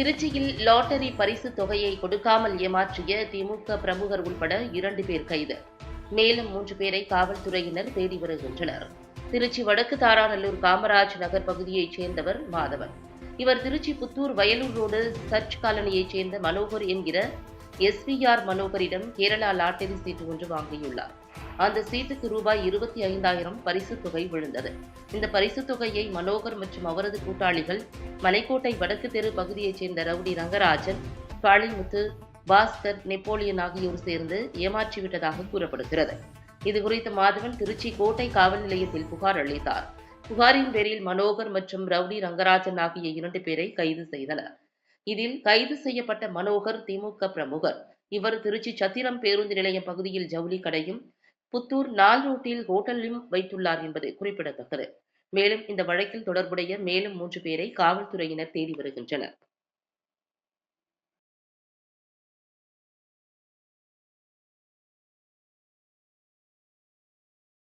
திருச்சியில் லாட்டரி பரிசு தொகையை கொடுக்காமல் ஏமாற்றிய திமுக பிரமுகர் உட்பட இரண்டு பேர் கைது. மேலும் மூன்று பேரை காவல்துறையினர் தேடி வருகின்றனர். திருச்சி வடக்கு தாராநல்லூர் காமராஜ் நகர் பகுதியைச் சேர்ந்தவர் மாதவன். இவர் திருச்சி புத்தூர் வயலூர் ரோடு சர்ச் காலனியைச் சேர்ந்த மனோகர் என்கிற எஸ்பிஆர் மனோகரிடம் கேரளா லாட்டரி சீட்டு ஒன்று வாங்கியுள்ளார். அந்த சீட்டுக்கு ரூபாய் இருபத்தி ஐந்தாயிரம் பரிசு தொகை விழுந்தது. இந்த பரிசுத் தொகையை மனோகர் மற்றும் அவரது கூட்டாளிகள் மலைக்கோட்டை வடக்கு தெரு பகுதியைச் சேர்ந்த ரவுடி ரங்கராஜன் பாளிமுத்து பாஸ்கர் நெப்போலியன் ஆகியோர் சேர்ந்து ஏமாற்றிவிட்டதாக கூறப்படுகிறது. இதுகுறித்து மாதவன் திருச்சி கோட்டை காவல் நிலையத்தில் புகார் அளித்தார். புகாரின் பேரில் மனோகர் மற்றும் ரவுடி ரங்கராஜன் ஆகிய இரண்டு பேரை கைது செய்தனர். இதில் கைது செய்யப்பட்ட மனோகர் திமுக பிரமுகர். இவர் திருச்சி சத்திரம் பேருந்து நிலையம் பகுதியில் ஜவுளி கடையும் புத்தூர் நாள் ரோட்டில் ஹோட்டலையும் வைத்துள்ளார் என்பது குறிப்பிடத்தக்கது. மேலும் இந்த வழக்கில் தொடர்புடைய மேலும் மூன்று பேரை காவல்துறையினர் தேடி வருகின்றனர்.